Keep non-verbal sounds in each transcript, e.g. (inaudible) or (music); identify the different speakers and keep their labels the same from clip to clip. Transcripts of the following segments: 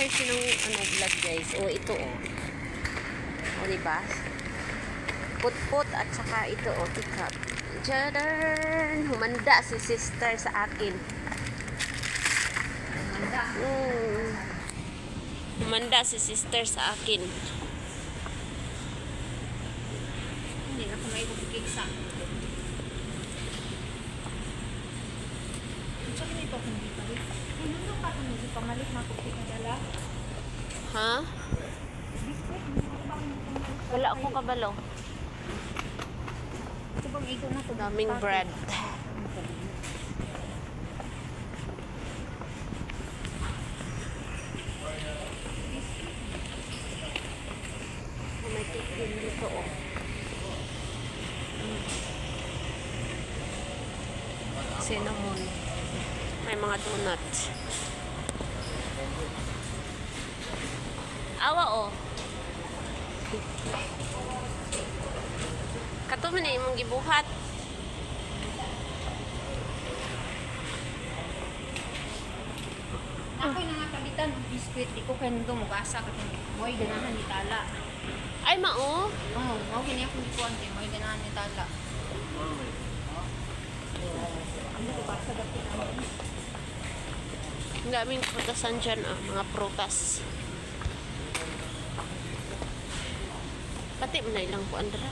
Speaker 1: Mercy ng ano, bulad, guys. O, ito, o. O, diba? Put-put at saka ito, o, tikap. Tadaan! Humanda si sister sa akin. Mm. Humanda si sister sa akin.
Speaker 2: Hindi na kamay ko kiksa. Tsaka nito kung di pa rin. Ay, nandun pa kung hindi pa malik na.
Speaker 1: Ha? Wala akong kabalo. Daming bread. May tikim dito, oh. Cinnamon. May mga donuts. Awa, oh. Kato man na imong gibuhat.
Speaker 2: Ako'y nangakabitan ng biskwit. Di ko kayo nito mugasa. Kasi mo'y ganahan ni Tala.
Speaker 1: Ay, mao.
Speaker 2: Oo, mo kini akong ikuan. Kaya mo'y ganahan ni Tala. Ano?
Speaker 1: Ang daming prutasan dyan, ah. Mga prutas. Pati na ilang po, Andra.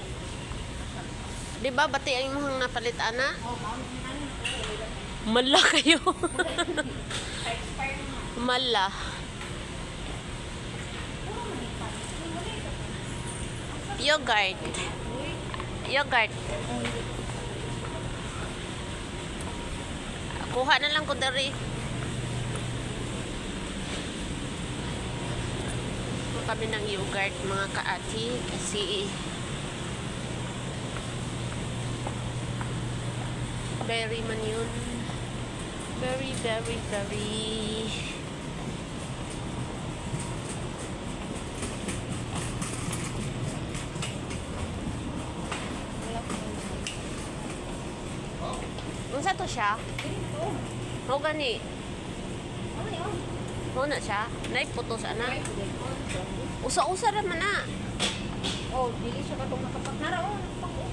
Speaker 1: Di ba, bati ang imong napalit, ana? Mala kayo. (laughs) Mala. Yogurt. Yogurt. Kuha na lang ko dari. Kami ng yogurt mga kaati kasi very man yun. Very, very, very. Unsa to siya? Mo gani.
Speaker 2: Ano yun?
Speaker 1: Mo na siya. Nay putos ana. Usa-usa ra man na.
Speaker 2: Oh, dili siya katong nakapak. Naraon, nakapak. oh.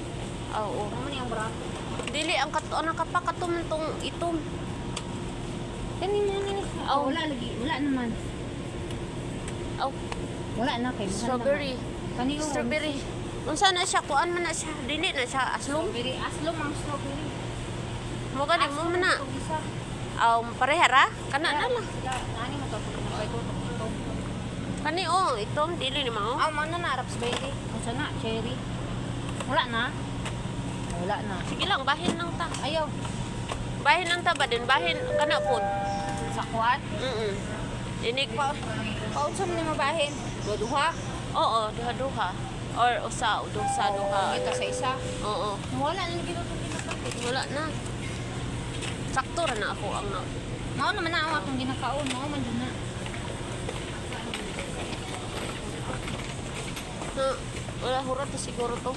Speaker 1: Oo.
Speaker 2: Ano man yung brato?
Speaker 1: Dili ang kato ang nakapakato man tong itom.
Speaker 2: Kani mo nini.
Speaker 1: Oh.
Speaker 2: Oh, wala lagi. Wala naman.
Speaker 1: Aw,
Speaker 2: Wala na kay
Speaker 1: strawberry.
Speaker 2: Kani yung
Speaker 1: Strawberry. Unsa na siya kuan man na siya. Dili na siya aslong.
Speaker 2: Strawberry. Aslom ang strawberry.
Speaker 1: Mo gani mo man na.
Speaker 2: Aslom itong isa.
Speaker 1: Aw, parehara. Kana na lang
Speaker 2: nani mo to? Ay, to, to.
Speaker 1: Kani oh, itom dili ni mao.
Speaker 2: Ah, mana na raspberry. Ang sana, cherry. Wala na. Wala na.
Speaker 1: Sige lang bahin lang ta.
Speaker 2: Ayaw.
Speaker 1: Bahin lang ta ba din bahin kana pod.
Speaker 2: Sa kuwan.
Speaker 1: Mm. Dinig
Speaker 2: Pa, paunsam ni mabahin. Duha.
Speaker 1: Oo, duha-duha. Or usa, duha, duha.
Speaker 2: Ito sa isa.
Speaker 1: Oo.
Speaker 2: Wala na ginakaon.
Speaker 1: Wala na. Sakto ra na ako ang na.
Speaker 2: Mao naman na ako atong ginakaon. Mao man na.
Speaker 1: Na wala hurat to siguro to.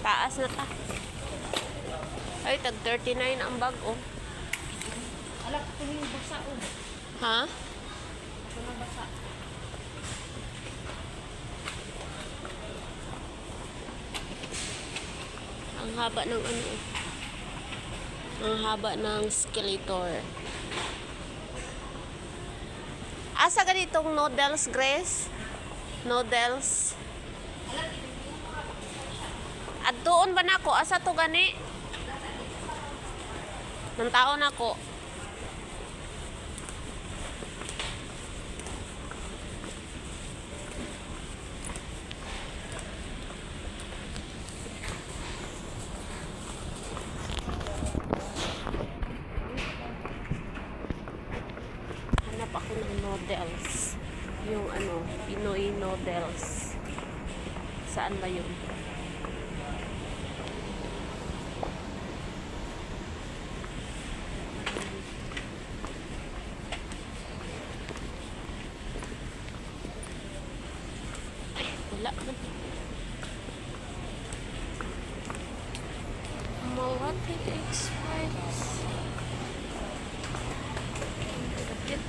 Speaker 1: Taas na ta. Ay, tag 39 ang bag, oh.
Speaker 2: Alak ko yung basa o.
Speaker 1: Ha?
Speaker 2: Ako na basa.
Speaker 1: Ang haba ng ano, oh. Ang haba ng skeletor. Asa ganitong noodles, Grace? Noodles. At doon ba nako? Asa to gani? Nang taon ako. Hanap ako ng noodles. Yung ano, Pinoy noodles. Saan ba yun? Wala man. Mawati X-Files. Dapit.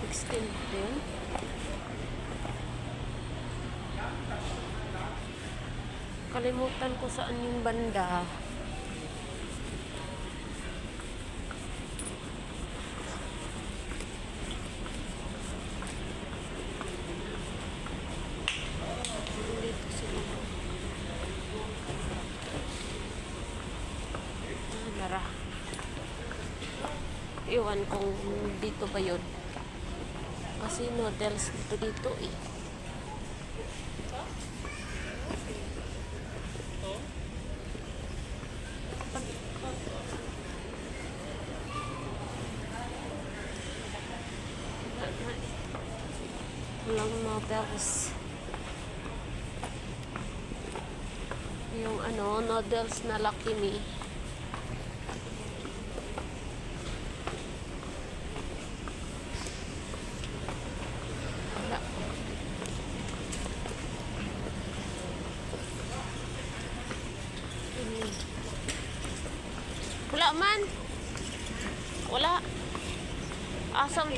Speaker 1: Sixteen din. Kalimutan ko saan yung banda. Ah, Lara. Iwan kung dito ba yun. Kasi noodles dito dito eh. Walang noodles. Yung ano, noodles na Lucky Me. Wala. Wala man. Wala. Asam.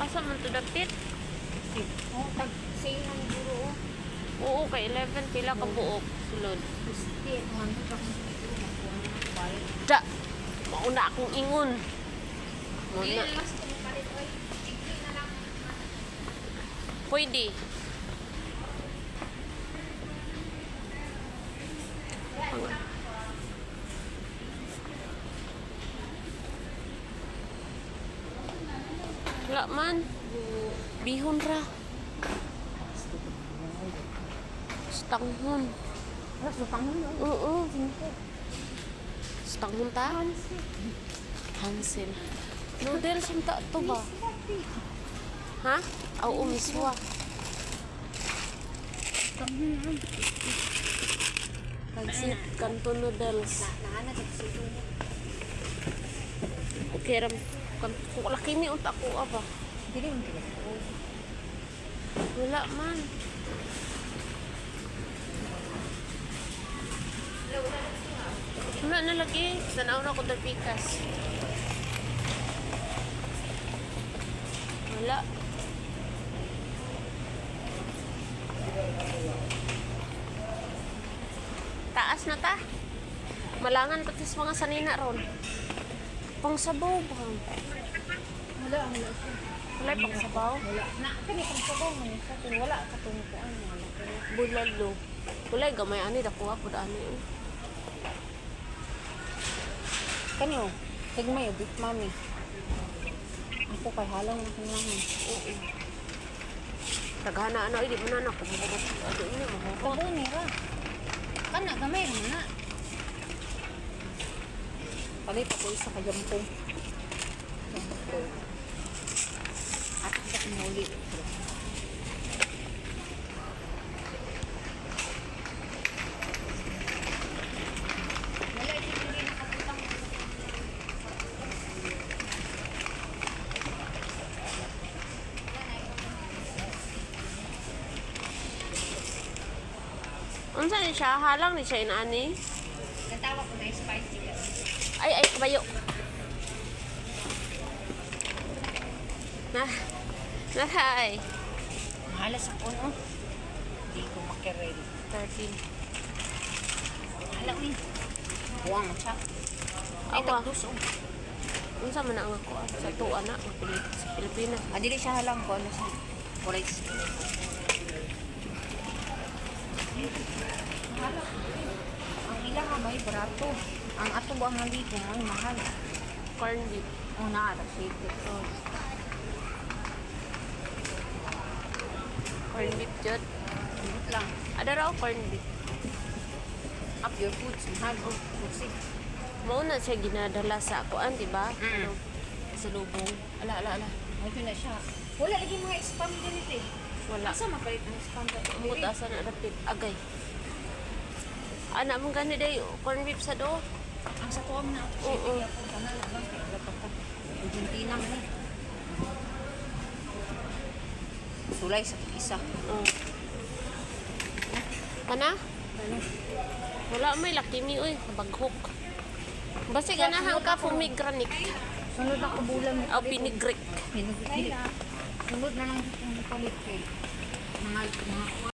Speaker 1: Asam man to dapit.
Speaker 2: Oh, tag sale ang guro. oh.
Speaker 1: Oo, kay 11 pila ka buok. Sulod. Da. Mauna akong ingon. Mauna.
Speaker 2: lang.
Speaker 1: Pwede. Wala man. Bihon ra. Stanghon.
Speaker 2: Pangon.
Speaker 1: Oo. Stanghon ta? Hansel. Noodles yung ta to ba? Ha? Oo, miswa. Pansit, kanto noodles. Okay, ram. Kan, kung laki ni unta ko apa.
Speaker 2: Dili mo kila.
Speaker 1: Wala man. Wala na lagi. Tanaw na ko pikas. Wala. Taas na ta. Malangan pati sa mga sanina ron. Pang sabaw ba?
Speaker 2: Wala, wala siya.
Speaker 1: Wala pang sabaw.
Speaker 2: Wala. Na, kani kang sabaw mo sa kung wala ka tumukuan mo. Wala ka.
Speaker 1: Bulalo. Wala gamay ani dako ako dani.
Speaker 2: Kanyo, tigmay, beef mami. Ako kay halang na kanya.
Speaker 1: Oo. Taghana ano ay di mo na ako mahurot.
Speaker 2: Kago ni ra. Kana gamay ra na. Palit ako isa ka jampong. Jampong. At sa kumuli.
Speaker 1: Unsa ni siya halang ni siya inani?
Speaker 2: Natawag ko na spicy kasi.
Speaker 1: Ay ay kabayo. Na. Nahay.
Speaker 2: Mahalas ako no. Hindi ko makirel.
Speaker 1: 13.
Speaker 2: Hala uy. Buwang siya. Ay, oh.
Speaker 1: Unsa man ang ako ah, sa tuwa na sa Pilipinas.
Speaker 2: Ah, dili siya halang ko. Ano siya? Correct. Ang ilang may barato. Ang ato ba nga dito ang mahal.
Speaker 1: Corn beef.
Speaker 2: Oh, naara shake it.
Speaker 1: Oh. Corn beef jud.
Speaker 2: Lang.
Speaker 1: Ada raw corn beef.
Speaker 2: Up your foods. Mahal. Oh, pusi.
Speaker 1: Mao na siya ginadala sa kuan, di ba?
Speaker 2: Mm.
Speaker 1: Ano? Sa lubong. Ala ala ala.
Speaker 2: Ito na siya. Wala lagi mga spam ganito eh.
Speaker 1: Wala.
Speaker 2: Asa mapalit ang spam dito?
Speaker 1: Asa na rapid agay. Ana mong gani day corn beef sa do.
Speaker 2: Ang sa tuwam na.
Speaker 1: Oo.
Speaker 2: Punta na lang. Kaya dapat ka. Argentina man eh. Sulay sa isa.
Speaker 1: Oh. Kana?
Speaker 2: Ano?
Speaker 1: Wala may laki mi uy, baghok. Basi ganahan ka pomegranate.
Speaker 2: Sunod na kabulan mo.
Speaker 1: O pinigrik.
Speaker 2: Pinag- Sunod na lang kung palit kay mga mga